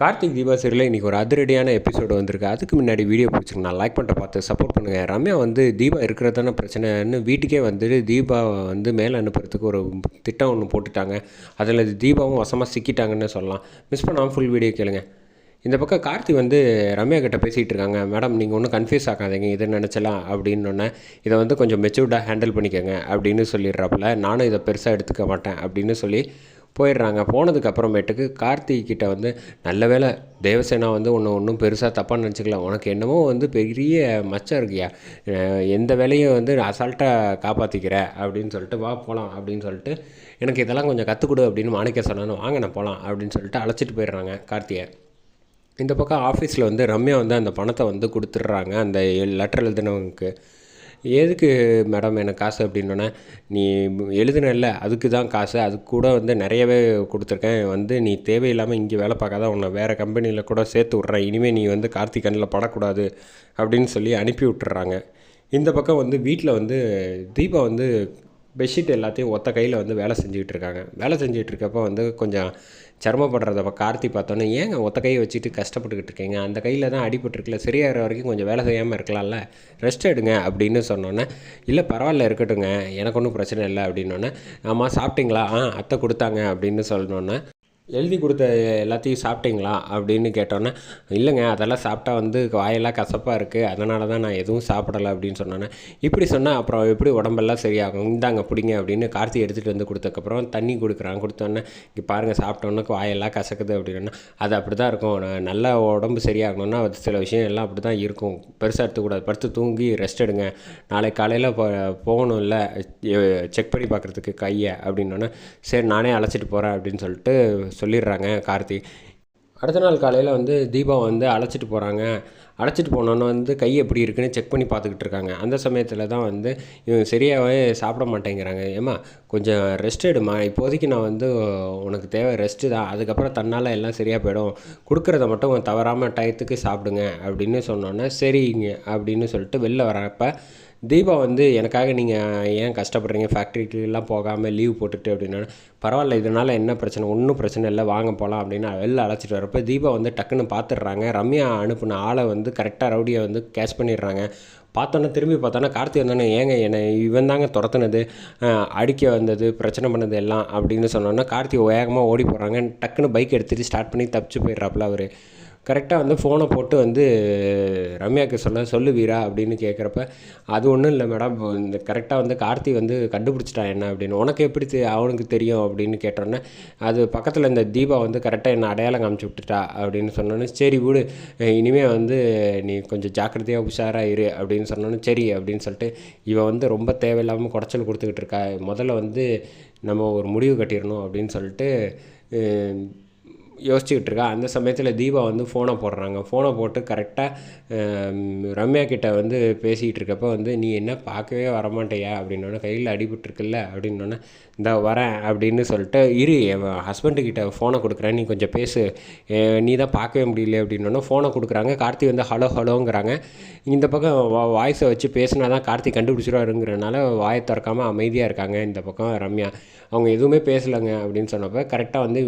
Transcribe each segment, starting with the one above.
கார்த்திக் தீபா சீரியலில் இன்றைக்கி ஒரு அதிரடியான எபிசோடு வந்திருக்கு. அதுக்கு முன்னாடி வீடியோ பிடிச்சிருக்கேன் நான் லைக் பண்ணிட்டு பார்த்து சப்போர்ட் பண்ணுங்கள் ரம்யா வந்து தீபா இருக்கிறதான பிரச்சனைன்னு வீட்டுக்கே வந்துட்டு தீபா வந்து மேலே அனுப்புறதுக்கு ஒரு திட்டம் ஒன்று போட்டுட்டாங்க. அதில் தீபாவும் வசமாக சிக்கிட்டாங்கன்னு சொல்லலாம். மிஸ் பண்ணாமல் ஃபுல் வீடியோ கேளுங்க. இந்த பக்கம் கார்த்தி வந்து ரம்யா கிட்ட பேசிகிட்டு இருக்காங்க. மேடம் நீங்கள் ஒன்றும் கன்ஃபியூஸ் ஆகாதீங்க. இதை நினச்சலாம். அப்படின்னொன்னே இதை வந்து கொஞ்சம் மெச்சூர்டாக ஹேண்டில் பண்ணிக்கோங்க. அப்படின்னு சொல்லிடுறாப்புல நானும் இதை பெருசாக எடுத்துக்க மாட்டேன். அப்படின்னு சொல்லி போயிடுறாங்க. போனதுக்கு அப்புறமேட்டுக்கு கார்த்திக் கிட்ட வந்து நல்ல வேளை தேவசேனா வந்து ஒன்று ஒன்றும் பெருசாக தப்பாக நினச்சிக்கலாம் உனக்கு என்னமோ வந்து பெரிய மச்சம் இருக்கியா? எந்த வேலையும் வந்து அசால்ட்டாக காப்பாற்றிக்கிற அப்படின்னு சொல்லிட்டு வா போகலாம் அப்படின்னு சொல்லிட்டு எனக்கு இதெல்லாம் கொஞ்சம் கற்றுக் கொடு அப்படின்னு மாணிக்க சொன்னான்னு வாங்க நான் போகலாம் அப்படின்னு சொல்லிட்டு அழைச்சிட்டு போயிடுறாங்க கார்த்தியை. இந்த பக்கம் ஆஃபீஸில் வந்து ரம்யா வந்து அந்த பணத்தை வந்து கொடுத்துட்றாங்க. அந்த லெட்டர் எழுதினவங்களுக்கு எதுக்கு மேடம் எனக்கு காசு அப்படின்னோடனே நீ எழுதுனல்ல அதுக்கு தான் காசு. அதுக்கு கூட வந்து நிறையவே கொடுத்துருக்கேன். வந்து நீ தேவையில்லாமல் இங்கே வேலை பார்க்காத உன்னை வேறு கம்பெனியில் கூட சேர்த்து விட்றேன். இனிமேல் நீ வந்து கார்த்திக் கண்ணில் படக்கூடாது அப்படின்னு சொல்லி அனுப்பி விட்டுறாங்க. இந்த பக்கம் வந்து வீட்டில் வந்து தீபா வந்து பெட்ஷீட் எல்லாத்தையும் ஒத்த கையில் வந்து வேலை செஞ்சுக்கிட்டு இருக்காங்க. வேலை செஞ்சுட்டு இருக்கப்போ வந்து கொஞ்சம் சிரமப்படுறத கார்த்தி பார்த்தோன்னே ஏங்க ஒத்த கையை வச்சுட்டு கஷ்டப்பட்டுக்கிட்டு இருக்கீங்க? அந்த கையில் தான் அடிபட்டுருக்குல சரியாகிற வரைக்கும் கொஞ்சம் வேலை செய்யாமல் இருக்கலாம்ல? ரெஸ்ட் எடுங்க அப்படின்னு சொன்னோன்னே இல்லை பரவாயில்ல இருக்கட்டுங்க எனக்கு ஒன்றும் பிரச்சனை இல்லை அப்படின்னோடனே ஆமாம் சாப்பிட்டீங்களா? ஆ அத்தை கொடுத்தாங்க அப்படின்னு சொன்னோன்னே எழுதி கொடுத்த எல்லாத்தையும் சாப்பிட்டீங்களா அப்படின்னு கேட்டோன்னே இல்லைங்க அதெல்லாம் சாப்பிட்டா வந்து வாயெல்லாம் கசப்பாக இருக்குது அதனால தான் நான் எதுவும் சாப்பிடலை அப்படின்னு சொன்னோன்னே இப்படி சொன்னால் அப்புறம் எப்படி உடம்பெல்லாம் சரியாகும்? இந்தாங்க பிடிங்க அப்படின்னு கார்த்தி எடுத்துகிட்டு வந்து கொடுத்ததுக்கப்புறம் தண்ணி கொடுக்குறான். கொடுத்தோன்னே இங்கே பாருங்கள் சாப்பிட்டோன்னே வாயெல்லாம் கசக்குது அப்படின்னா. அது அப்படி தான் இருக்கும். நான் நல்ல உடம்பு சரியாகணும்னா அது சில விஷயம் எல்லாம் அப்படி தான் இருக்கும். பெருசாக எடுத்துக்கூடாது. படுத்து தூங்கி ரெஸ்ட் எடுங்க. நாளைக்கு காலையில் போ போகணும்ல செக் பண்ணி பார்க்குறதுக்கு கையை அப்படின்னோடனே சரி நானே அழைச்சிட்டு போகிறேன் அப்படின்னு சொல்லிட்டு சொல்லிடுறாங்க கார்த்தி. அடுத்த நாள் காலையில் வந்து தீபா வந்து அழைச்சிட்டு போகிறாங்க அழைச்சிட்டு போனோன்னு வந்து கை எப்படி இருக்குன்னு செக் பண்ணி பார்த்துக்கிட்டு இருக்காங்க. அந்த சமயத்தில் தான் வந்து இவங்க சரியாகவே சாப்பிட மாட்டேங்கிறாங்க. ஏம்மா கொஞ்சம் ரெஸ்ட் எடுமா இப்போதைக்கு நான் வந்து உனக்கு தேவை ரெஸ்ட்டு தான். அதுக்கப்புறம் தன்னால் எல்லாம் சரியாக போயிடும். கொடுக்குறத மட்டும் தவறாமல் டயத்துக்கு சாப்பிடுங்க அப்படின்னு சொன்னோன்னே சரிங்க அப்படின்னு சொல்லிட்டு வெளில வரப்போ தீபா வந்து எனக்காக நீங்கள் ஏன் கஷ்டப்படுறீங்க? ஃபேக்ட்ரிக்கெலாம் போகாமல் லீவ் போட்டுட்டு அப்படின்னா பரவாயில்ல இதனால் என்ன பிரச்சனை? ஒன்றும் பிரச்சனை இல்லை வாங்க போகலாம் அப்படின்னு வெளில அழைச்சிட்டு வரப்போ தீபா வந்து டக்குன்னு பார்த்துடுறாங்க ரம்யா அனுப்புன ஆளை வந்து கரெக்டாக ரவுடியை வந்து கேஷ் பண்ணிடுறாங்க. பார்த்தோன்னே திரும்பி பார்த்தோன்னா கார்த்தி வந்தோன்னே ஏங்க என்னை இவன் தாங்க துரத்துனது அடிக்க வந்தது பிரச்சனை பண்ணது எல்லாம் அப்படின்னு சொன்னோன்னா கார்த்தி வேகமாக ஓடி போகிறாங்க டக்குன்னு பைக் எடுத்துகிட்டு ஸ்டார்ட் பண்ணி தப்பிச்சு போயிடுறாப்புல அவர். கரெக்டாக வந்து ஃபோனை போட்டு வந்து ரம்யாவுக்கு சொல்ல சொல்லு வீரா அப்படின்னு கேட்குறப்ப அது ஒன்றும் இல்லை மேடம் இந்த கரெக்டாக வந்து கார்த்தி வந்து கண்டுபிடிச்சிட்டான் என்ன அப்படின்னு. உனக்கு எப்படி தெ- அவனுக்கு தெரியும் அப்படின்னு கேட்டோன்னே அது பக்கத்தில் இந்த தீபா வந்து கரெக்டாக என்ன அடையாளம் காமிச்சு விட்டுட்டா அப்படின்னு சொன்னோன்னே சரி விடு. இனிமேல் வந்து நீ கொஞ்சம் ஜாக்கிரதையாக உஷாராக இரு அப்படின்னு சொன்னோன்னே சரி அப்படின்னு சொல்லிட்டு இவன் வந்து ரொம்ப தேவையில்லாமல் குடைச்சல் கொடுத்துக்கிட்டு இருக்கா. முதல்ல வந்து நம்ம ஒரு முடிவு கட்டிடணும் அப்படின்னு சொல்லிட்டு யோசிச்சுக்கிட்டு இருக்கா அந்த சமயத்தில் தீபா வந்து ஃபோனை போடுறாங்க. ஃபோனை போட்டு கரெக்டாக ரம்யா கிட்ட வந்து பேசிகிட்டு இருக்கப்போ வந்து நீ என்ன பார்க்கவே வரமாட்டேயா? அப்படின்னோடனே கையில் அடிபட்டுருக்குல்ல? அப்படின்னோடனே இந்த வரேன் அப்படின்னு சொல்லிட்டு இரு என் ஹஸ்பண்டுக்கிட்ட ஃபோனை கொடுக்குறேன். நீ கொஞ்சம் பேசு. நீ தான் பார்க்கவே முடியல அப்படின்னோடனே ஃபோனை கொடுக்குறாங்க. கார்த்தி வந்து ஹலோ ஹலோங்கிறாங்க. இந்த பக்கம் வாய்ஸை வச்சு பேசினா தான் கார்த்தி கண்டுபிடிச்சிருவாருங்கிறனால வாயை திறக்காமல் அமைதியாக இருக்காங்க இந்த பக்கம் ரம்யா. அவங்க எதுவுமே பேசலைங்க அப்படின்னு சொன்னப்போ கரெக்டாக வந்து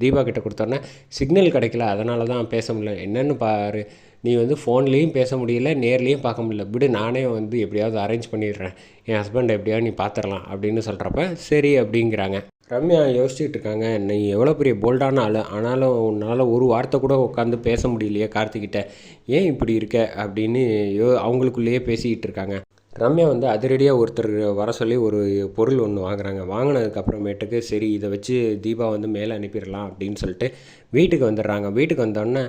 தீபா கிட்ட கொடுத்தோன்னே சிக்னல் கிடைக்கல. அதனால தான் பேச முடியல. என்னென்னு பாரு. நீ வந்து ஃபோன்லேயும் பேச முடியல நேர்லேயும் பார்க்க முடியல. விடு நானே வந்து எப்படியாவது அரேஞ்ச் பண்ணிடுறேன். என் ஹஸ்பண்டை எப்படியாவது நீ பார்த்துடலாம் அப்படின்னு சொல்கிறப்ப சரி அப்படிங்கிறாங்க. ரம்யா யோசிச்சுட்டு இருக்காங்க நீ எவ்வளோ பெரிய போல்டான ஆள். ஆனாலும் உன்னால் ஒரு வார்த்தை கூட உட்காந்து பேச முடியலையே கார்த்திகிட்ட. ஏன் இப்படி இருக்க? அப்படின்னு யோ அவங்களுக்குள்ளேயே பேசிக்கிட்டு இருக்காங்க. ரம்யா வந்து அதிரடியாக ஒருத்தர் வர சொல்லி ஒரு பொருள் ஒன்று வாங்குறாங்க. வாங்கினதுக்கப்புறமேட்டுக்கு சரி இதை வச்சு தீபா வந்து மேலே அனுப்பிடலாம் அப்படின்னு சொல்லிட்டு வீட்டுக்கு வந்துடுறாங்க. வீட்டுக்கு வந்தோடனே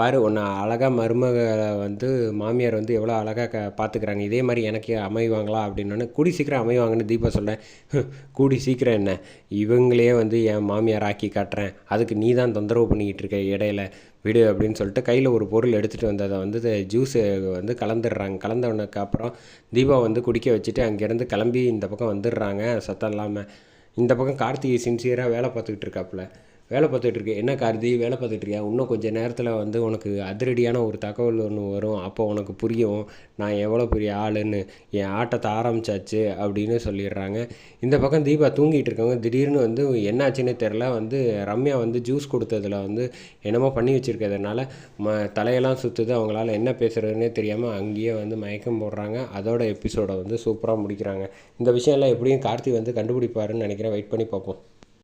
பாரு உன்னை அழகாக மருமகளை வந்து மாமியார் வந்து எவ்வளோ அழகாக க பார்த்துக்கிறாங்க இதே மாதிரி எனக்கு அமைவாங்களா அப்படின்னோடனே கூடி சீக்கிரம் அமைவாங்கன்னு தீபா சொல்கிறேன் கூடி சீக்கிரம் என்ன? இவங்களே வந்து என் மாமியார் ஆக்கி காட்டுறேன். அதுக்கு நீ தான் தொந்தரவு பண்ணிக்கிட்டு இருக்க இடையில. விடு அப்படின்னு சொல்லிட்டு கையில் ஒரு பொருள் எடுத்துகிட்டு வந்ததை வந்து ஜூஸு வந்து கலந்துடுறாங்க. கலந்தவனுக்கு அப்புறம் தீபா வந்து குடிக்க வச்சுட்டு அங்கேருந்து கிளம்பி இந்த பக்கம் வந்துடுறாங்க. சத்தம் இல்லாமல் இந்த பக்கம் கார்த்திகை சின்சியராக வேலை பார்த்துக்கிட்டு இருக்காப்புல. வேலை பார்த்துட்டு என்ன கார்த்தி? வேலை பார்த்துட்டு இருக்கியா? இன்னும் கொஞ்சம் நேரத்தில் வந்து உனக்கு அதிரடியான ஒரு தகவல் ஒன்று வரும். அப்போ உனக்கு புரியும். நான் எவ்வளோ பெரிய ஆளுன்னு. என் ஆட்டத்தை ஆரம்பிச்சாச்சு அப்படின்னு சொல்லிடுறாங்க. இந்த பக்கம் தீபா தூங்கிட்டு இருக்கவங்க திடீர்னு வந்து என்னாச்சுன்னே தெரில வந்து ரம்யா வந்து ஜூஸ் கொடுத்ததுல வந்து என்னமோ பண்ணி வச்சுருக்கிறதுனால ம தலையெல்லாம் சுற்றுது அவங்களால என்ன பேசுகிறதுனே தெரியாமல் அங்கேயே வந்து மயக்கம் போடுறாங்க. அதோட எபிசோடை வந்து சூப்பராக முடிக்கிறாங்க. இந்த விஷயம்லாம் எப்படியும் கார்த்தி வந்து கண்டுபிடிப்பாருன்னு நினைக்கிறேன். வெயிட் பண்ணி பார்ப்போம்.